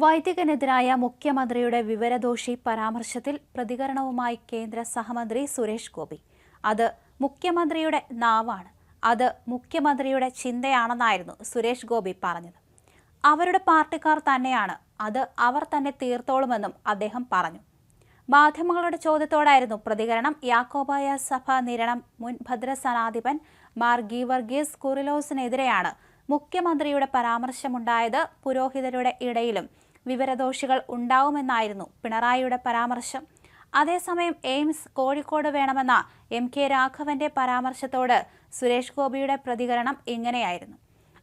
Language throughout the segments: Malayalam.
വൈദികനെതിരായ മുഖ്യമന്ത്രിയുടെ വിവരദോഷി പരാമർശത്തിൽ പ്രതികരണവുമായി കേന്ദ്ര സഹമന്ത്രി സുരേഷ് ഗോപി. അത് മുഖ്യമന്ത്രിയുടെ നാവാണ്. അത് മുഖ്യമന്ത്രിയുടെ ചിന്തയാണെന്നായിരുന്നു സുരേഷ് ഗോപി പറഞ്ഞത്. അവരുടെ പാർട്ടിക്കാർ തന്നെയാണ്. അത് അവർ തന്നെ തീർത്തോളുമെന്നും അദ്ദേഹം പറഞ്ഞു. മാധ്യമങ്ങളുടെ ചോദ്യത്തോടായിരുന്നു പ്രതികരണം. യാക്കോബായ സഭ നിരണം മുൻ ഭദ്രസനാധിപൻ മാർ ഗീവർഗീസ് കുറിലോസിനെതിരെയാണ് മുഖ്യമന്ത്രിയുടെ പരാമർശമുണ്ടായത്. പുരോഹിതരുടെ ഇടയിലും വിവരദോഷികൾ ഉണ്ടാവുമെന്നായിരുന്നു പിണറായിയുടെ പരാമർശം. അതേസമയം എയിംസ് കോഴിക്കോട് വേണമെന്ന എം കെ രാഘവന്റെ പരാമർശത്തോട് സുരേഷ് ഗോപിയുടെ പ്രതികരണം ഇങ്ങനെയായിരുന്നു.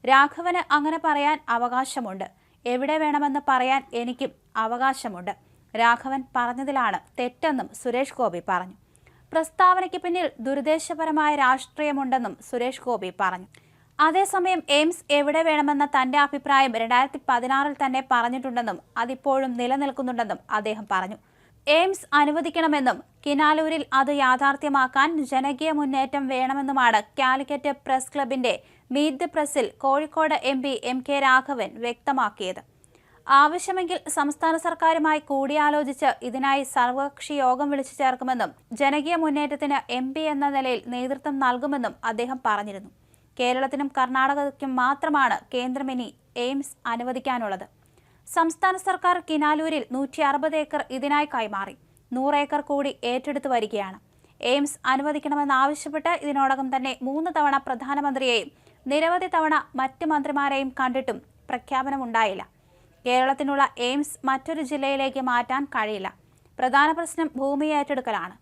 രാഘവന് അങ്ങനെ പറയാൻ അവകാശമുണ്ട്. എവിടെ വേണമെന്ന് പറയാൻ എനിക്കും അവകാശമുണ്ട്. രാഘവൻ പറഞ്ഞതിലാണ് തെറ്റെന്നും സുരേഷ് ഗോപി പറഞ്ഞു. പ്രസ്താവനയ്ക്ക് പിന്നിൽ ദുരുദ്ദേശപരമായ രാഷ്ട്രീയമുണ്ടെന്നും സുരേഷ് ഗോപി പറഞ്ഞു. അതേസമയം എയിംസ് എവിടെ വേണമെന്ന തന്റെ അഭിപ്രായം രണ്ടായിരത്തി പതിനാറിൽ തന്നെ പറഞ്ഞിട്ടുണ്ടെന്നും അതിപ്പോഴും നിലനിൽക്കുന്നുണ്ടെന്നും അദ്ദേഹം പറഞ്ഞു. എയിംസ് അനുവദിക്കണമെന്നും കിനാലൂരിൽ അത് യാഥാർത്ഥ്യമാക്കാൻ ജനകീയ മുന്നേറ്റം വേണമെന്നുമാണ് കാലിക്കറ്റ് പ്രസ് ക്ലബിന്റെ meet the പ്രസിൽ Kozhikode M P M K Raghavan വ്യക്തമാക്കിയത്. ആവശ്യമെങ്കിൽ സംസ്ഥാന സർക്കാരുമായി കൂടിയാലോചിച്ച് ഇതിനായി സർവകക്ഷി യോഗം വിളിച്ചു ചേർക്കുമെന്നും ജനകീയ മുന്നേറ്റത്തിന് എം എന്ന നിലയിൽ നേതൃത്വം നൽകുമെന്നും അദ്ദേഹം പറഞ്ഞിരുന്നു. കേരളത്തിനും കർണാടകയ്ക്കും മാത്രമാണ് കേന്ദ്രം ഇനി എയിംസ് അനുവദിക്കാനുള്ളത്. സംസ്ഥാന സർക്കാർ കിനാലൂരിൽ നൂറ്റി അറുപത് ഏക്കർ ഇതിനായി കൈമാറി. നൂറ് ഏക്കർ കൂടി ഏറ്റെടുത്തു വരികയാണ്. എയിംസ് അനുവദിക്കണമെന്നാവശ്യപ്പെട്ട് ഇതിനോടകം തന്നെ മൂന്ന് തവണ പ്രധാനമന്ത്രിയെയും നിരവധി തവണ മറ്റ് മന്ത്രിമാരെയും കണ്ടിട്ടും പ്രഖ്യാപനമുണ്ടായില്ല. കേരളത്തിനുള്ള എയിംസ് മറ്റൊരു ജില്ലയിലേക്ക് മാറ്റാൻ കഴിയില്ല. പ്രധാന പ്രശ്നം ഭൂമി ഏറ്റെടുക്കലാണ്.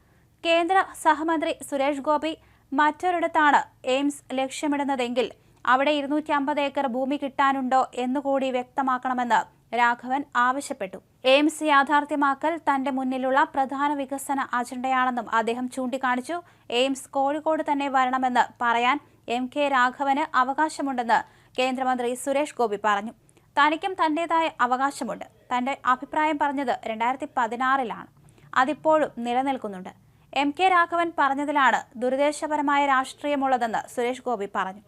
കേന്ദ്ര സഹമന്ത്രി സുരേഷ് ഗോപി മറ്റൊരിടത്താണ് എയിംസ് ലക്ഷ്യമിടുന്നതെങ്കിൽ അവിടെ ഇരുന്നൂറ്റി അമ്പത് ഏക്കർ ഭൂമി കിട്ടാനുണ്ടോ എന്നുകൂടി വ്യക്തമാക്കണമെന്ന് രാഘവൻ ആവശ്യപ്പെട്ടു. എയിംസ് യാഥാർത്ഥ്യമാക്കൽ തന്റെ മുന്നിലുള്ള പ്രധാന വികസന അജണ്ടയാണെന്നും അദ്ദേഹം ചൂണ്ടിക്കാണിച്ചു. എയിംസ് കോഴിക്കോട് തന്നെ വരണമെന്ന് പറയാൻ എം കെ രാഘവന് അവകാശമുണ്ടെന്ന് കേന്ദ്രമന്ത്രി സുരേഷ് ഗോപി പറഞ്ഞു. തനിക്കും തന്റേതായ അവകാശമുണ്ട്. തന്റെ അഭിപ്രായം പറഞ്ഞത് രണ്ടായിരത്തി പതിനാറിലാണ്. അതിപ്പോഴും നിലനിൽക്കുന്നുണ്ട്. എം കെ രാഘവൻ പറഞ്ഞതിലാണ് ദുരുദ്ദേശപരമായ രാഷ്ട്രീയമുള്ളതെന്ന് സുരേഷ് ഗോപി പറഞ്ഞു.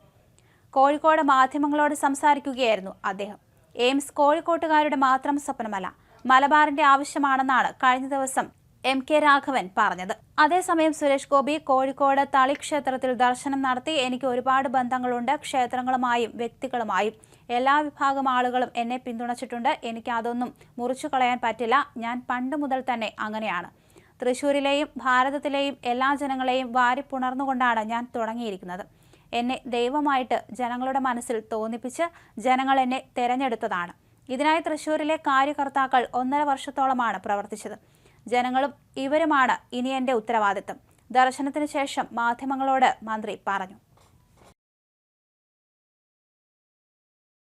കോഴിക്കോട് മാധ്യമങ്ങളോട് സംസാരിക്കുകയായിരുന്നു അദ്ദേഹം. എയിംസ് കോഴിക്കോട്ടുകാരുടെ മാത്രം സ്വപ്നമല്ല മലബാറിന്റെ ആവശ്യമാണെന്നാണ് കഴിഞ്ഞ ദിവസം എം കെ രാഘവൻ പറഞ്ഞത്. അതേസമയം സുരേഷ് ഗോപി കോഴിക്കോട് തളി ക്ഷേത്രത്തിൽ ദർശനം നടത്തി എനിക്ക് ഒരുപാട് ബന്ധങ്ങളുണ്ട് ക്ഷേത്രങ്ങളുമായും വ്യക്തികളുമായും. എല്ലാ വിഭാഗം ആളുകളും എന്നെ പിന്തുണച്ചിട്ടുണ്ട്. എനിക്ക് അതൊന്നും മുറിച്ചു കളയാൻ പറ്റില്ല. ഞാൻ പണ്ട് മുതൽ തന്നെ അങ്ങനെയാണ്. തൃശൂരിലെയും ഭാരതത്തിലെയും എല്ലാ ജനങ്ങളെയും വാരിപ്പുണർന്നുകൊണ്ടാണ് ഞാൻ തുടങ്ങിയിരിക്കുന്നത്. എന്നെ ദൈവമായിട്ട് ജനങ്ങളുടെ മനസ്സിൽ തോന്നിപ്പിച്ച് ജനങ്ങൾ എന്നെ തെരഞ്ഞെടുത്തതാണ്. ഇതിനായി തൃശ്ശൂരിലെ കാര്യകർത്താക്കൾ ഒന്നര വർഷത്തോളമാണ് പ്രവർത്തിച്ചത്. ജനങ്ങളും ഇവരുമാണ് ഇനി എന്റെ ഉത്തരവാദിത്തം. ദർശനത്തിന് ശേഷം മാധ്യമങ്ങളോട് മന്ത്രി പറഞ്ഞു.